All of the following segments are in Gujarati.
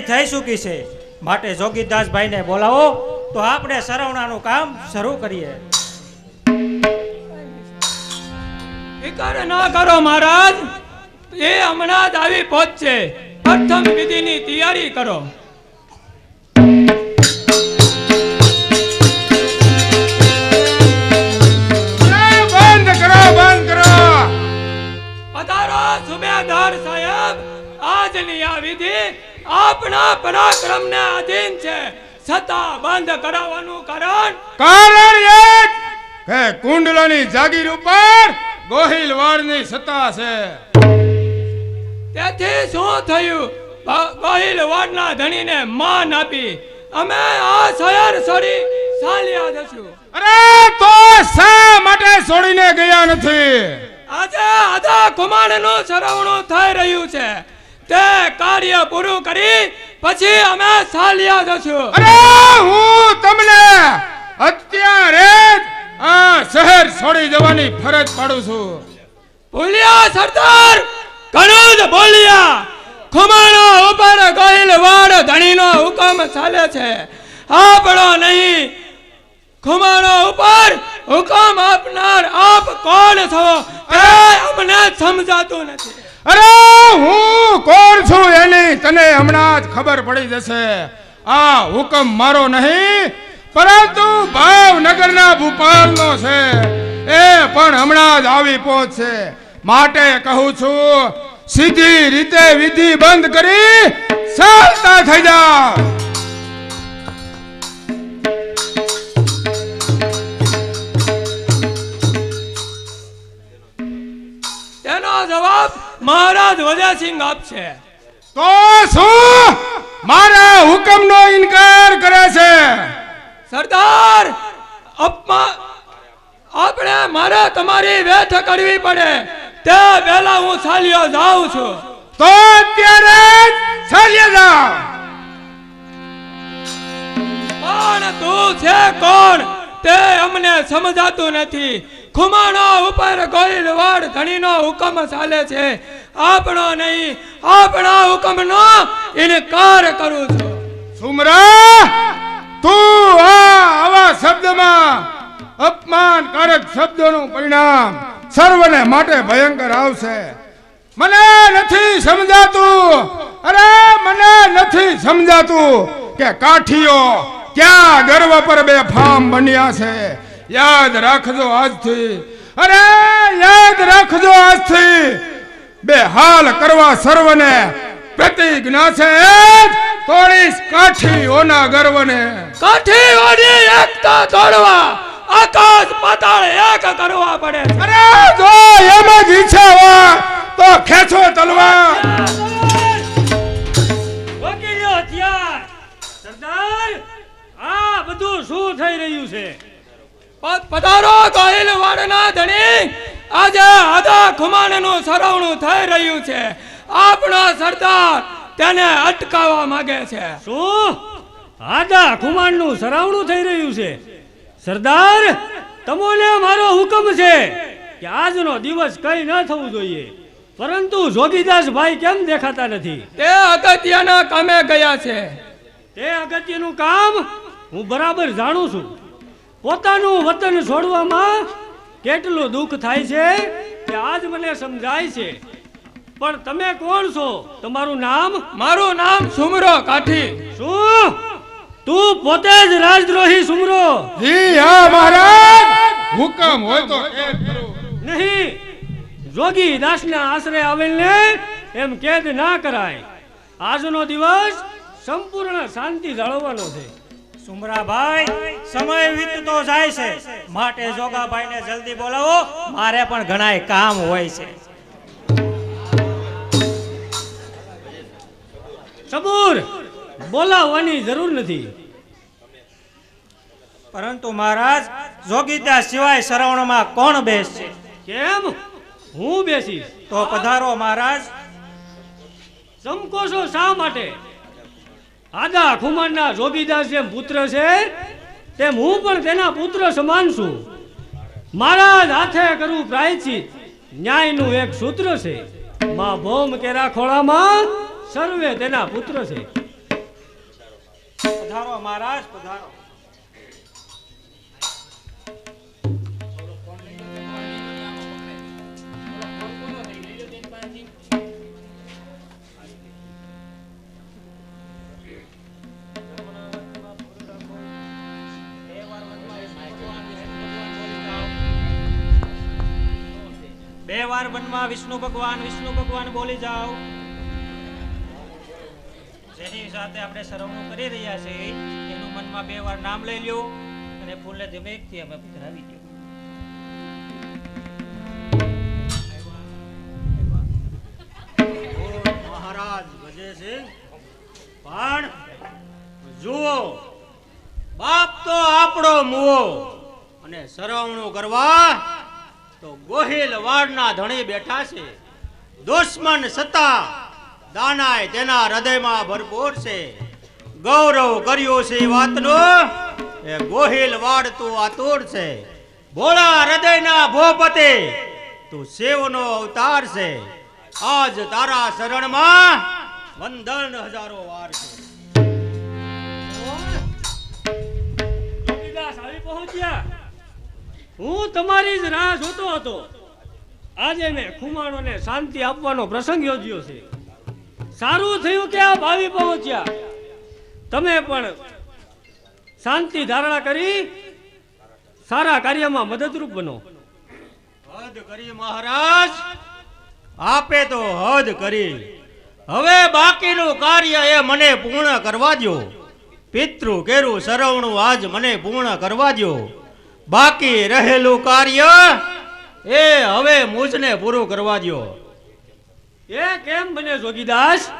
તૈયારી થઈ ચૂકી છે. માટે જોગીદાસભાઈને બોલાવો તો આપણે સરવણાનું કામ શરૂ કરીએ. ફિકર ના કરો મહારાજ. એ હમણાં જ આવી પહોંચશે પ્રથમ વિધિની તૈયારી કરો. બંધ કરો બંધ કરો. પધારો સુબેદાર સાહેબ. આજની આ વિધિ આપણા પરાક્રમને આધીન છે. છતાં બંધ કરાવવાનું કારણ? કારણ એ જ કે કુંડલાની જાગીર ઉપર ગોહિલ વાળની સત્તા છે. તેથી શું થયું? ગોહિલવાડના ગોહિલ વાડના ધણીને માન આપી. અમે આ શહેર છોડી સાલિયા જશું. અરે તો શા માટે છોડીને ગયા નથી? આજે આધા કુમારનું સરવણું થઈ રહ્યું છે. તે કાર્ય પૂરું કરી પછી અમે સાલિયા જશું. અરે હું તમને અત્યારે આ શહેર છોડી જવાની ફરજ પાડું છું. ભૂલ્યા સરદાર ઘણું જ ભૂલ્યા. ખુમાણો ઉપર ગોહિલ વાડ ધણીનો હુકમ ચાલે છે. આપણો નહીં. ખુમાણો ઉપર હુકમ આપનાર આપ કોણ છો? એ અમને સમજાતું નથી. અરે હું કોણ છું એની તને હમણાં જ ખબર પડી જશે. આ હુકમ મારો નહીં, પરંતુ ભાવનગરના ભૂપાલનો છે. એ પણ હમણાં જ આવી પહોંચશે. માટે કહું છું, સીધી રીતે વિધિ બંધ કરી ચાલતા થઈ જાઓ મહારાજ વજયસિંહ આપશે તો શું? મારા હુકમનો ઇનકાર કરે છે. સરદાર અપમા આપણે મારે તમારી વેઠ કરવી પડે. તે પહેલા હું સાલિયો જાઉં છું. તો અત્યારે જ જાઉં પણ તું છે કોણ? તે અમને સમજાતું નથી. ખુમાણો ઉપર ગોહિલવાડ ધણીનો હુકમ ચાલે છે. આપણો નહીં, આપણા હુકમનો ઇનકાર કરું છું. સુમરા, તું આ આવા શબ્દમાં અપમાનકારક શબ્દોનું પરિણામ સર્વને માટે ભયંકર આવશે. મને નથી સમજાતું, અરે મને નથી સમજાતું કે કાઠીઓ ક્યાં ગર્વ પર બે ફામ બન્યા છે. યાદ રાખજો આજથી. અરે યાદ રાખજો આજથી. બે હાલ કરવા સર્વને પ્રતિજ્ઞા છે તોડીશ કાઠીઓના ગર્વને. કાઠી ઓડી એકતા તોડવા આકાશ પાતાળ એક કરવા પડે અરે જો એમ જ ઈચ્છા હોય તો ખેંચો તલવાર. વકીલો હથિયાર સરદાર આ બધું શું થઈ રહ્યું છે? પધારો ગોહિલ વાડના ધણી આજે આધા ખુમાણનું સરવણું થઈ રહ્યું છે. આપણો સરદાર તેને અટકાવવા માંગે છે. શું? આધા ખુમાણનું સરાવણું થઈ રહ્યું છે? સરદાર તમોને મારો હુકમ છે કે આજનો દિવસ કઈ ન થવું જોઈએ. પરંતુ જોગીદાસ ભાઈ કેમ દેખાતા નથી? તે અગત્યના કામે ગયા છે. તે અગત્યનું કામ હું બરાબર જાણું છું. પોતાનું વતન છોડવામાં કેટલું દુઃખ થાય છે તે આજ મને સમજાય છે. પણ તમે કોણ છો? તમારું નામ? મારું નામ સુમરો કાઠી. શું? તું પોતે જ રાજદ્રોહી સુમરો. જી હા મહારાજ. હુકમ હોય તો નહીં. જોગી દાસના આશરે આવેલને એમ કેદ ના કરાય. આજનો દિવસ સંપૂર્ણ શાંતિ જાળવવાનો છે. સુમરાભાઈ સમય વીતતો જાય છે. માટે જોગાભાઈને જલ્દી બોલાવો. મારે પણ ઘણાય કામ હોય છે. સબૂર બોલાવવાની જરૂર નથી. પરંતુ મહારાજ જોગીતા સિવાય સરવણમાં કોણ બેસશે? કેમ? હું બેસીશ. તો પધારો મહારાજ. સંકોશો શા માટે? આદા ખુમારના જોગીદાસ જેમ પુત્ર છે. તેમ હું પણ તેના પુત્ર સમાન છું. મારા જ હાથે કરવું પ્રાયચિત. ન્યાયનું એક સૂત્ર છે. માં ભૌમ કેરા ખોળામાં સર્વે તેના પુત્ર છે. પધારો મહારાજ, પધારો. બે વાર વનમાં વિષ્ણુ ભગવાન વિષ્ણુ ભગવાન બોલી જાઓ. જેની સાથે આપણે સરવણું કરી રહ્યા છે એનું મનમાં બે વાર નામ લઈ લ્યો અને ફૂલને ધીમેકથી અમે પધરાવી દો. મહારાજ, ભજે છે? પણ જુઓ, બાપ તો આપણો મુઓ અને સરવણું કરવા તો ગોહિલ વાડના ધણી બેઠા છે. દુશ્મન સત્તા દાનાય તેના હૃદયમાં ભરપૂર છે. ગૌરવ કર્યો છે વાતનો. એ ગોહિલ વાડ તું આતુર છે. ભોળા હૃદયના ભોપતે તું સેવનો અવતાર છે. આજ તારા શરણમાં વંદન હજારો વાર છે. પહોંચ્યા? હું તમારી જ રાહ જોતો હતો. આજે મેં ખુમાણોને શાંતિ આપવાનો પ્રસંગ યોજ્યો છે. સારું થયું કે આપ આવી પહોંચ્યા? તમે પણ શાંતિ ધારણા કરી સારા કાર્યમાં મદદરૂપ બનો. હદ કરી મહારાજ. આપે તો હદ કરી. હવે બાકીનું કાર્ય એ મને પૂર્ણ કરવા દો પિતૃ કેરું સરવણું આજ મને પૂર્ણ કરવા દો બાકી રહેલું કાર્ય એ હવે મુજને પૂરું કરવા દો એ કેમ બને જોગીદાસ?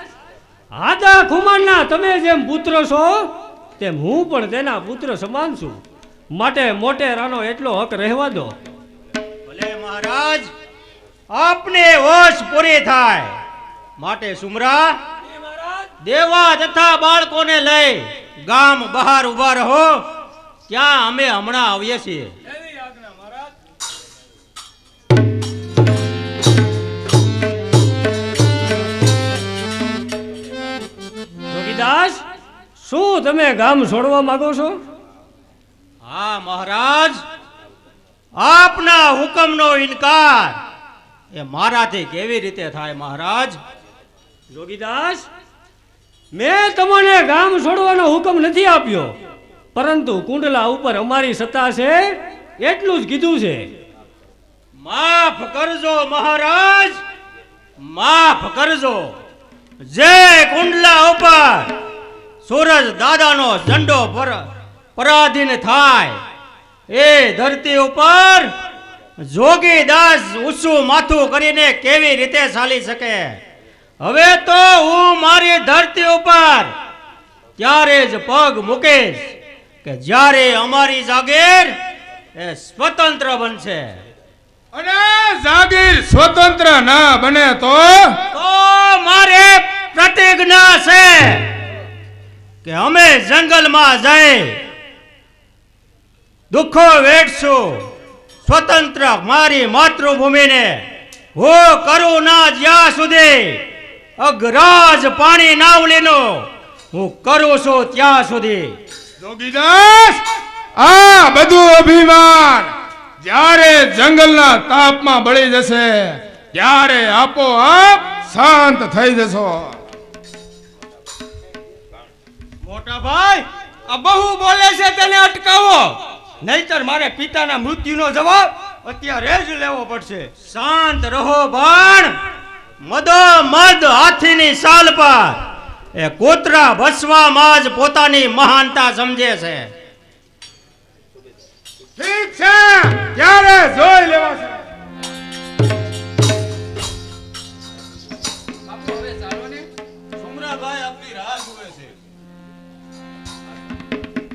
હાદા ખુમાણના તમે જેમ પુત્ર છો તેમ હું પણ તેના પુત્ર સમાન છું. માટે મોટેરાનો એટલો હક રહેવા દો. ભલે મહારાજ આપને વશ પૂરી થાય. માટે સુમરા દેવા તથા બાળકોને લઈ ગામ બહાર ઊભા રહો. ત્યાં અમે હમણાં આવીએ છીએ? જોગીદાસ શું તમે ગામ છોડવા માંગો છો? હા મહારાજ. આપના હુકમનો ઇનકાર. એ મારાથી કેવી રીતે થાય મહારાજ? જોગીદાસ મેં તમને ગામ છોડવાનો હુકમ નથી આપ્યો. પરંતુ કુંડલા ઉપર અમારી સત્તા છે, એટલું જ કીધું છે. માફ કરજો મહારાજ, માફ કરજો. જે કુંડલા ઉપર સૂરજ દાદાનો ઝંડો પર, પરાધીન થાય, એ ધરતી ઉપર જોગીદાસ ઊંચું માથું કરીને કેવી રીતે ચાલી શકે? હવે તો હું મારી ધરતી ઉપર ત્યારે જ પગ મૂકીશ. કે જ્યારે અમારી જાગીર એ સ્વતંત્ર બનશે. અને જાગીર સ્વતંત્ર ના બને તો તો મારે પ્રતિજ્ઞા છે કે અમે જંગલમાં જઈ દુઃખો વેઠશું. સ્વતંત્ર મારી માતૃભૂમિને હું કરું ના જ્યાં સુધી અગરાજ પાણી નાવલીનો હું કરું છું ત્યાં સુધી. જોગીદાસ આ બધું અભિમાન જ્યારે જંગલના તાપમાં બળી જશે, ત્યારે આપોઆપ શાંત થઈ જશો. મોટા આ બહુ બોલે છે તેને અટકાવો. નહીતર મારે પિતાના મૃત્યુનો જવાબ અત્યારે જ લેવો પડશે. શાંત રહો ભણ. મદો મદ હાથીની સાલ પર. એ કૂતરા ભસવામાં જ પોતાની મહાનતા સમજે છે. ઠીક છે ત્યારે જોઈ લેવાશે.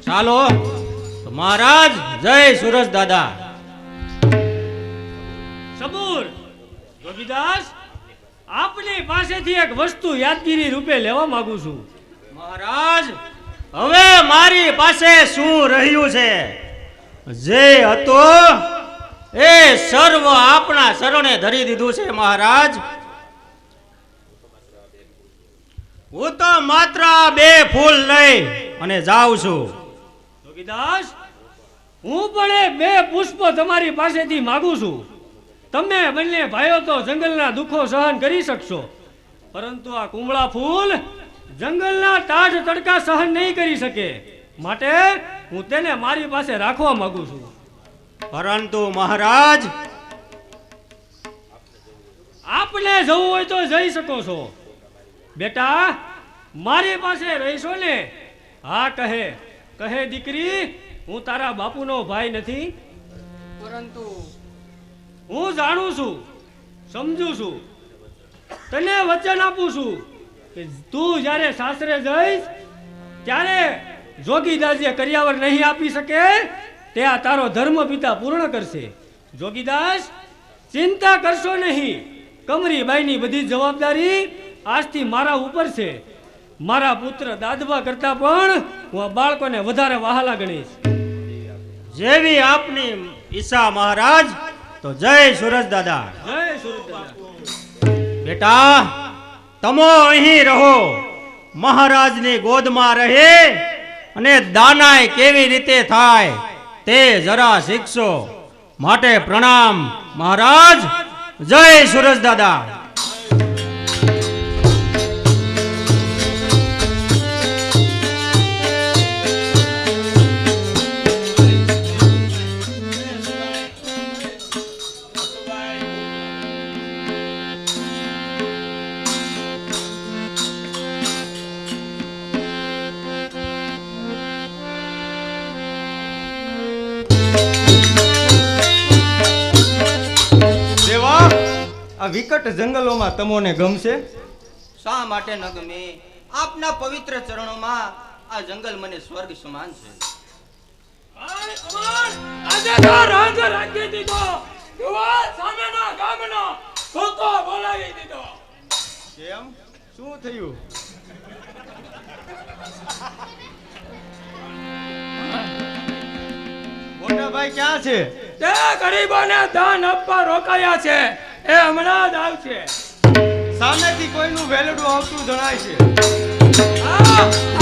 ચાલો મહારાજ જય સુરજ દાદા. સબૂર જોગીદાસ આપની પાસેથી એક વસ્તુ યાદગીરી રૂપે લેવા માંગુ છું. મહારાજ હવે મારી પાસે શું રહ્યું છે? જે હતો એ સર્વ આપણા શરણે ધરી દીધું છે મહારાજ. હું તો માત્ર બે ફૂલ લઈ અને જાઉં છું. જોગીદાસ હું પણ એ બે પુષ્પ તમારી પાસેથી માગું છું. તમે બંને ભાઈઓ તો જંગલના દુઃખો સહન કરી શકશો. પરંતુ આ કુમળા ફૂલ જંગલના તાજ તડકા સહન નહીં કરી શકે. માટે હું તેને મારી પાસે રાખવા માંગુ છું. પરંતુ મહારાજ આપને જવું હોય તો જઈ શકો છો. બેટા મારી પાસે રહીશો ને? હા કહે. કહે દીકરી હું તારા બાપુનો ભાઈ નથી. પરંતુ હું જાણું છું, સમજુ છું, તને વચન આપું છું કે તું જ્યારે સાસરે જઈશ, ત્યારે જોગીદાસ જે કર્યાવર નહીં આપી શકે, તે આ તારો ધર્મ પિતા પૂર્ણ કરશે. જોગીદાસ, ચિંતા કરશો નહીં. કમરીબાઈની બધી જવાબદારી આજથી મારા ઉપર છે. મારા પુત્ર દાદવા કરતા પણ હું બાળકોને વધારે વહાલા ગણીશ. જેવી આપની ઈશા મહારાજ તો જય સુરજ દાદા. જય બેટા, તમો અહીં રહો. મહારાજની ગોદમાં રહે અને દાનાય કેવી રીતે થાય તે જરા શીખશો. માટે પ્રણામ, મહારાજ. જય સુરજ દાદા. આ વિકટ જંગલોમાં તમોને ગમશે? શા માટે ન ગમે? આપના પવિત્ર ચરણોમાં આ જંગલ મને સ્વર્ગ સમાન છે. આજે તો રંગ રાખી દીધો. યુવા સામેના ગામનો ભૂકો બોલાવી દીધો. કેમ? શું થયું? મોટા ભાઈ ક્યાં છે? તે ગરીબોને દાન આપવા રોકાયા છે. એ હમણાં જ આવશે સામેથી કોઈનું વેલડું આવતું જણાય છે.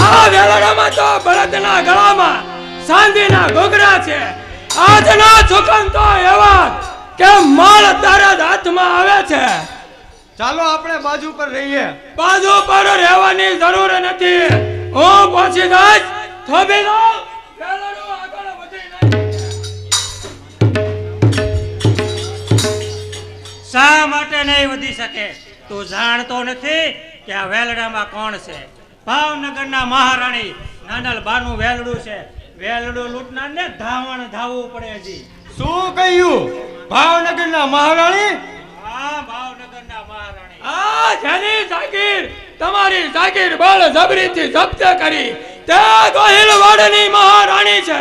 આ વેલડામાં તો ભરતના ગળામાં સાંધીના ઘૂઘરા છે. આજના જોખમ તો એવા કે માળ તારા હાથમાં આવે છે. ચાલો આપણે બાજુ પર રહીએ. બાજુ પર રહેવાની જરૂર નથી. હું પહોંચી જઈશ. થોભી દો શા માટે નહીં વધી શકે? તું જાણતો નથી કે આ વેલડામાં કોણ છે. ભાવનગરના મહારાણી નાનલ બાનું વેલડું છે. વેલડું લૂંટનારને ધાવણ ધાવવું પડે હજી. શું કહ્યું? ભાવનગરના મહારાણી? હા ભાવનગરના મહારાણી. આ જેની જાગીર તમારી જાગીર બળ જબરીથી જપ્ત કરી તે ગોહિલવાડની મહારાણી છે.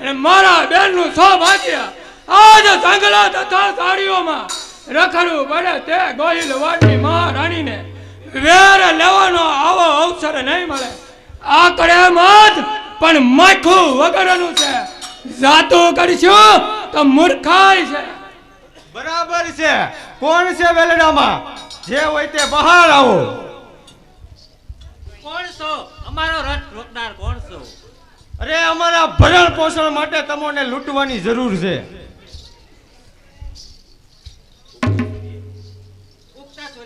અને મારા બેનનું સૌભાગ્ય આજ જંગલા તથા ઝાડીઓમાં રખડવું પડે તે ગોહિલવાડની મહારાણીને વેર લેવાનો આવો અવસર નહીં મળે. આકડે મત પણ માખું વગરનું છે. જાતું કરશું તો મૂર્ખાય છે. બરાબર છે. કોણ છે વેલડામાં? જે હોય તે બહાર આવો. કોણ છો? અમારો રથ રોકનાર કોણ છો? અરે અમારા ભરણ પોષણ માટે તમને લૂંટવાની જરૂર છે.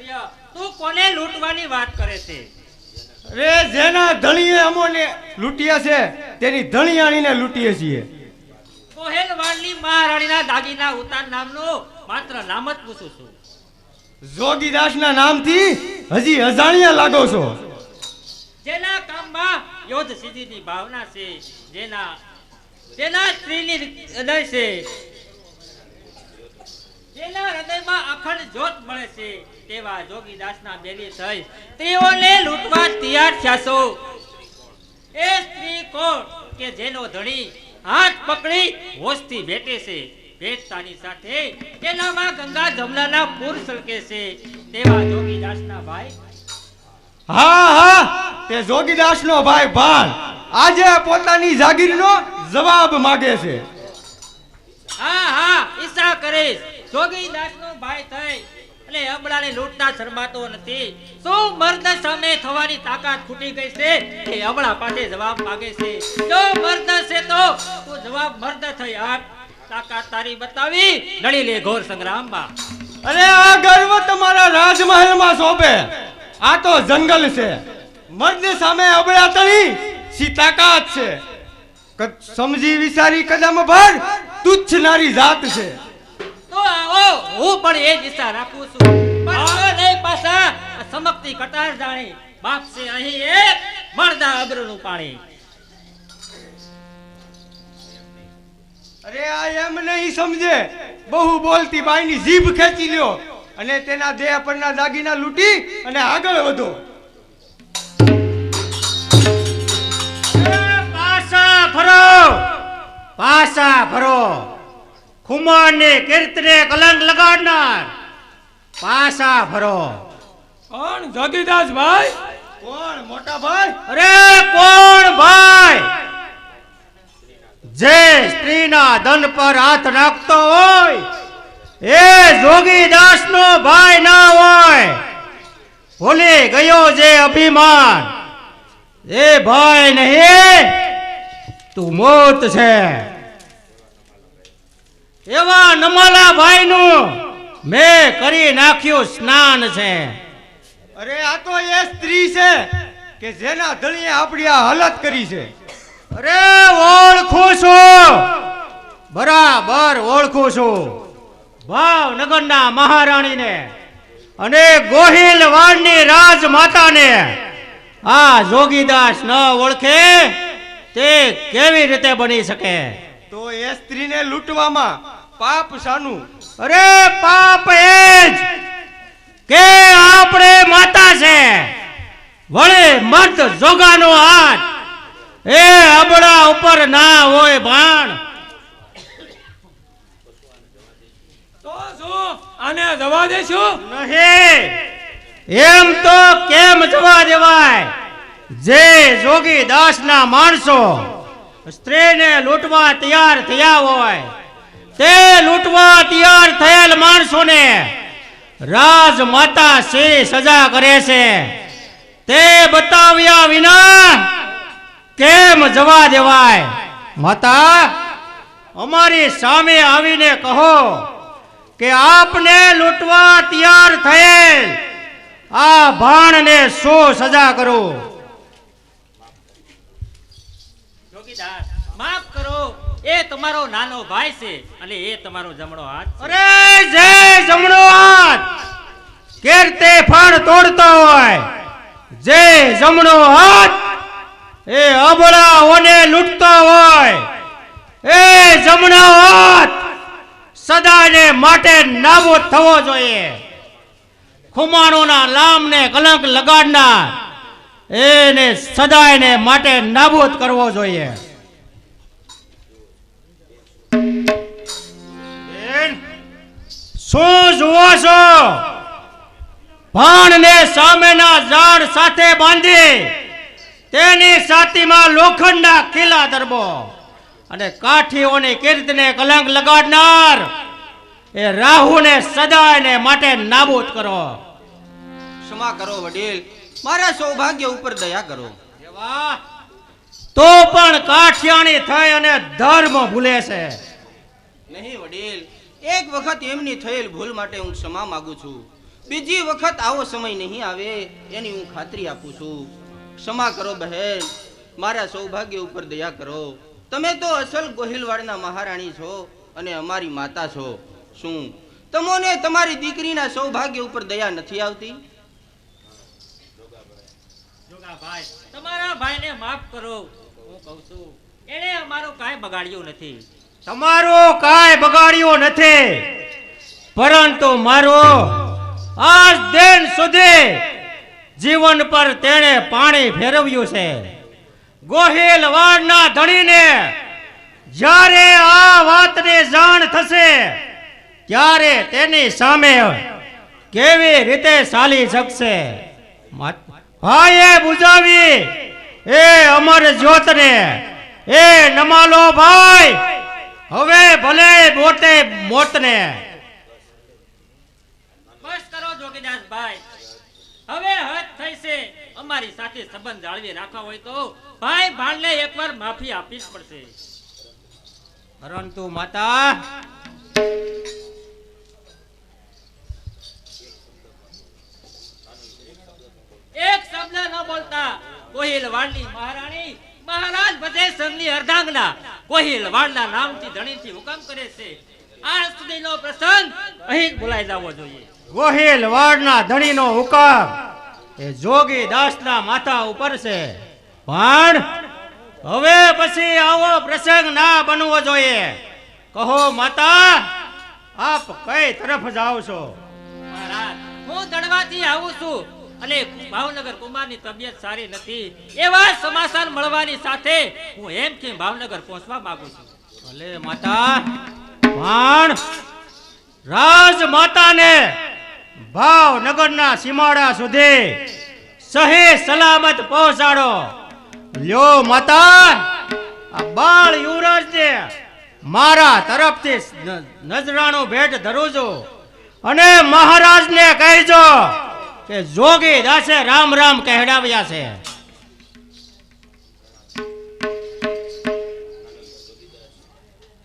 ઉગતા તું કોને લૂંટવાની વાત કરે છે? અરે જેના ધણીએ અમોને લૂંટ્યા છે તેની ધણિયાણીને લૂંટીએ છીએ. કોહેલવાડની મહારાણીના દાગીના ઉતાર નામનું માત્ર નામ જ પૂછું છું. જોગીદાસના નામથી હજી અજાણ્યા લાગો છો. જેના કામમાં યોધ સિદ્ધિની ભાવના છે જેના તેના સ્ત્રીની હૃદય છે જેના હૃદયમાં અખંડ જોત મળે છે તેવા જોગીદાસના બેલી થઈ તેઓને લૂંટવા તૈયાર થયા છો એ સ્ત્રી કોણ કે જેનો ધણી હાથ પકડી હોશથી ભેટે છે? ભેટતાની સાથે તેનામાં ગંગા જમનાના પૂર સળકે છે. તેવા જોગીદાસના ભાઈ? હા હા તે જોગીદાસનો ભાઈ ભાન આજે પોતાની જાગીરનો જવાબ માગે છે. હા હા ઈશા કરીશ. જોગીદાસ નો ભાઈ થઈ. એટલે અબળાને લૂંટના શરમાતો નથી. શું મર્દ સામે થવાની તાકાત ખૂટી ગઈ છે? એ અબળા પાસે જવાબ માંગે છે. જો મર્દ તો જવાબ મર્દ થઈ આપ. તાકાત તારી બતાવી. લડી લે ઘોર સંગ્રામમાં. અરે, આ ગર્વ તમારા રાજમહેલમાં સોંપે આ તો જંગલ છે. મર્દ સામે અબળા તણી સી તાકાત છે? સમજી વિચારી કદમ ભર, તુચ્છ નારી જાત છે. આવો હું પણ એ દિશા રાખું છું. પણ નહીં પાછા સમકતી કટાર જાણી બાપ છે અહીં એક મરદા અબરનું પાણી. અરે આ એમ નહીં સમજે. બહુ બોલતી બાઈની જીભ ખેંચી લ્યો. અને તેના દેહ પરના દાગીના લૂંટી અને આગળ વધો. પાસા ફરો પાસા ફરો. ખુમાને કીર્તને કલંક લગાડનાર. પાસા ફરો. કોણ જોગીદાસ ભાઈ? કોણ મોટા ભાઈ? અરે કોણ ભાઈ? જે સ્ત્રીના દન પર હાથ નાખતો હોય એ જોગીદાસ નો ભાઈ ના હોય. ભૂલી ગયો જે અભિમાન. એ ભાઈ નહીં તું મોત છે. એવા નમાલા ભાઈ નું મેં કરી નાખ્યું સ્નાન છે. અરે આ તો એ સ્ત્રી છે કે જેના ધણીએ આપણી આ હાલત કરી છે. અરે ઓળખું છું. બરાબર ઓળખું છું. ભાવનગરના મહારાણીને અને ગોહિલવાડની રાજમાતાને આ જોગીદાસ ન ઓળખે તે કેવી રીતે બની શકે? તો એ સ્ત્રીને લૂંટવામાં પાપ સાનું અરે પાપ એ જ કે આપણે માતા છે. વળે મર્દ જોગાનો હાથ. એ અબડા ઉપર ના હોય ભાણ. તો શું? આને જવા દેશું નહીં. એમ તો કેમ જવા દેવાય? જે જોગી દાસના માણસો સ્ત્રીને લૂંટવા તૈયાર થયા હોય, તે લૂંટવા તૈયાર થયેલ માણસોને રાજ માતા શી સજા કરે છે. તે બતાવ્યા વિના કેમ જવા દેવાય? માતા, અમારી સામે આવીને કહો કે આપને લૂંટવા તૈયાર થયેલ આ ભાણને શું સજા કરું? જોગીદાસ માફ કરો, એ તમારો નાનો ભાઈ છે અને એ તમારો જમણો હાથ અરે જય જમણો હાથ કેરતે ફળ તોડતો હોય જય જમણો હાથ, એ અબળાઓને લૂંટતો હોય, એ જમણો હાથ સદાને માટે નાબૂદ થવો જોઈએ. ખુમાણોના લામને કલંક લગાડનાર એને સદાયને માટે નાબૂદ કરવો જોઈએ. શું જુઓ છો? ભાણને સામેના ઝાડ સાથે બાંધી તેની સાતીમાં લોખંડના ખીલા દરબો અને કાઠીઓની કીર્તને કલંક લગાડનાર એ રાહુને સદાયને માટે નાબૂદ કરો. ક્ષમા કરો વડીલ. મારા સૌભાગ્ય ઉપર દયા કરો. તો પણ કાઠિયાણી થઈ અને ધર્મ ભૂલે છે. નહીં વડીલ. એક વખત એમની થયેલ ભૂલ માટે હું ક્ષમા માંગુ છું. બીજી વખત આવો સમય નહીં આવે એની હું ખાતરી આપું છું. ક્ષમા કરો બહેન. મારા સૌભાગ્ય ઉપર દયા કરો. તમે તો અસલ ગોહિલવાડના મહારાણી છો અને અમારી માતા છો. શું? તમોને તમારી દીકરીના સૌભાગ્ય ઉપર દયા નથી આવતી? જોગાભાઈ તમારા ભાઈને માફ કરો. હું કહું છું એને અમારું કાંઈ બગાડ્યું નથી. તમારો કાંઈ બગાડ્યો નથી. પરંતુ મારું આજ દિન સુધી જીવન પર તેણે પાણી ફેરવ્યું છે. ગોહિલ વાડના ધણીને જ્યારે આ વાતની જાણ થશે, ત્યારે તેની સામે કેવી રીતે ચાલી શકશે? માત- એ બુજાવી. એ અમર જ્યોતને. એ નમાલો ભાઈ. હવે ભલે મોટે મોતને. બસ કરો હવે હદ થઈ છે. અમારી સાથે સંબંધ જાળવી રાખવા હોય તો ભાઈ ભાણને એકવાર માફી આપવી જ પડશે. પરંતુ માતા એક શબ્દ ન બોલતા કોહિલ વાળની મહારાણી મહારાજ સંઘની અર્ધાંગના કોહિલ વાળના નામથી ધણીથી હુકમ કરે છે. આ સુધીનો પ્રસંગ અહીં બોલાઈ જવો જોઈએ. કોહિલ વાળના ધણીનો હુકમ એ જોગી દાસના માથા ઉપર છે. પણ હવે પછી આવો પ્રસંગ ના બનવો જોઈએ. કહો માતા આપ કઈ તરફ જાઓ છો? મહારાજ હું દડવાથી આવું છું. અને ભાવનગર કુમારની તબિયત સારી નથી. એવા સમાચાર મળવાની સાથે હું હેમથી ભાવનગર પહોંચવા માંગુ છું. ભલે માતા પણ રાજ માતાને ભાવનગરના સીમાડા સુધી સહી સલામત પહોંચાડો. લ્યો માતા, આ બાળ યુવરાજને મારા તરફથી નજરાણું ભેટ ધરું છું. અને મહારાજને કહેજો કે જોગી દાસે રામ રામ કહેડાવ્યા છે.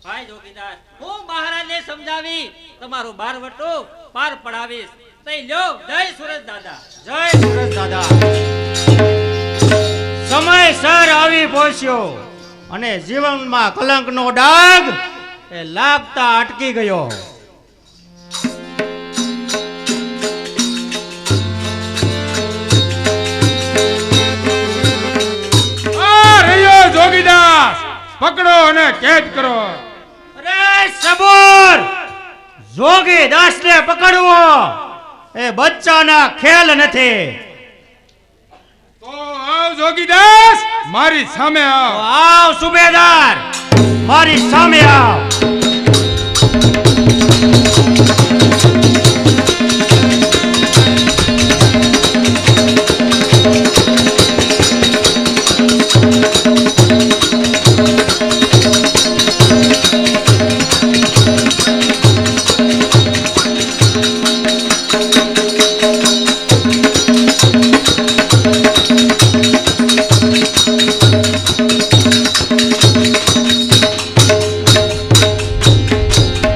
ભાઈ જોગીદાસ હું મહારાજને સમજાવી તમારું બારવટું પાર પડાવીશ. તઈ લ્યો જય સુરજ દાદા. જય સુરત દાદા. સમયસર આવી પહોંચ્યો અને જીવનમાં કલંકનો ડાગ એ લાગતા અટકી ગયો. પકડો અને કેદ કરો. અરે સબૂર! જોગી દાસને પકડવો. એ બચ્ચાના ખેલ નથી. તો આવ જોગીદાસ મારી સામે આવ. આવ સુબેદાર મારી સામે આવ.